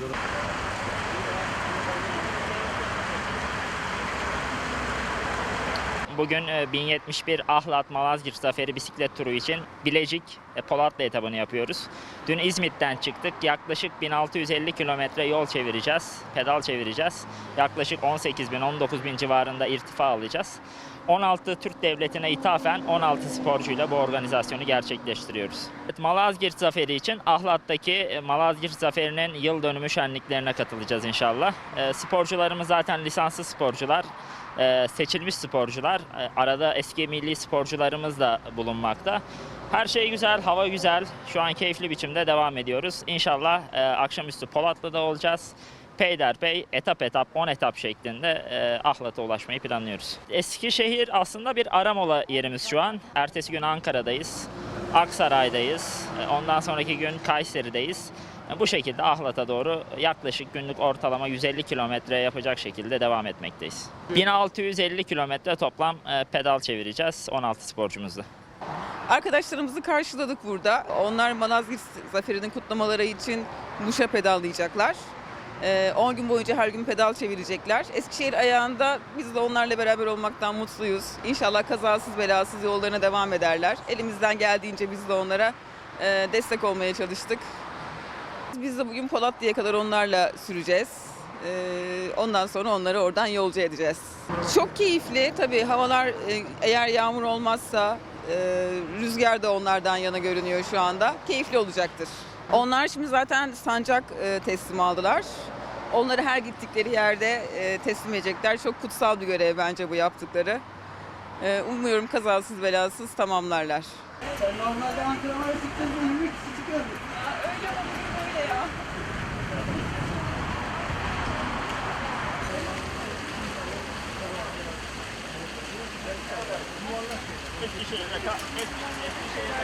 有的。Bugün e, 1071 Ahlat Malazgirt Zaferi bisiklet turu için Bilecik e, Polatlı etabını yapıyoruz. Dün İzmit'ten çıktık. Yaklaşık 1650 kilometre yol çevireceğiz. Pedal çevireceğiz. Yaklaşık 18 bin 19 bin civarında irtifa alacağız. 16 Türk Devleti'ne ithafen 16 sporcuyla bu organizasyonu gerçekleştiriyoruz. Malazgirt Zaferi için Ahlat'taki e, Malazgirt Zaferi'nin yıl dönümü şenliklerine katılacağız inşallah. E, sporcularımız zaten lisanslı sporcular, e, seçilmiş sporcular. Arada eski milli sporcularımız da bulunmakta. Her şey güzel, hava güzel. Şu an keyifli biçimde devam ediyoruz. İnşallah e, akşamüstü Polatlı'da olacağız. Peyderpey etap etap 10 etap şeklinde e, Ahlat'a ulaşmayı planlıyoruz. Eskişehir aslında bir ara mola yerimiz şu an. Ertesi gün Ankara'dayız. Aksaray'dayız. E, Ondan sonraki gün Kayseri'deyiz. E, Bu şekilde Ahlat'a doğru yaklaşık günlük ortalama 150 kilometre yapacak şekilde devam etmekteyiz. 1650 kilometre toplam e, pedal çevireceğiz 16 sporcumuzla. Arkadaşlarımızı karşıladık burada. Onlar Malazgirt Zaferi'nin kutlamaları için Muş'a pedallayacaklar. Ee, 10 gün boyunca her gün pedal çevirecekler. Eskişehir ayağında biz de onlarla beraber olmaktan mutluyuz. İnşallah kazasız belasız yollarına devam ederler. Elimizden geldiğince biz de onlara e, destek olmaya çalıştık. Biz de bugün Polatlı'ya kadar onlarla süreceğiz. Ee, ondan sonra onları oradan yolcu edeceğiz. Çok keyifli. Tabii havalar e, eğer yağmur olmazsa e, rüzgar da onlardan yana görünüyor şu anda. Keyifli olacaktır. Onlar şimdi zaten sancak e, teslim aldılar. Onları her gittikleri yerde teslim edecekler. Çok kutsal bir görev bence bu yaptıkları. Umuyorum kazasız belasız tamamlarlar. Normalde antrenmana çıktığında 20 kişi çıkıyordu. Eskişehir'e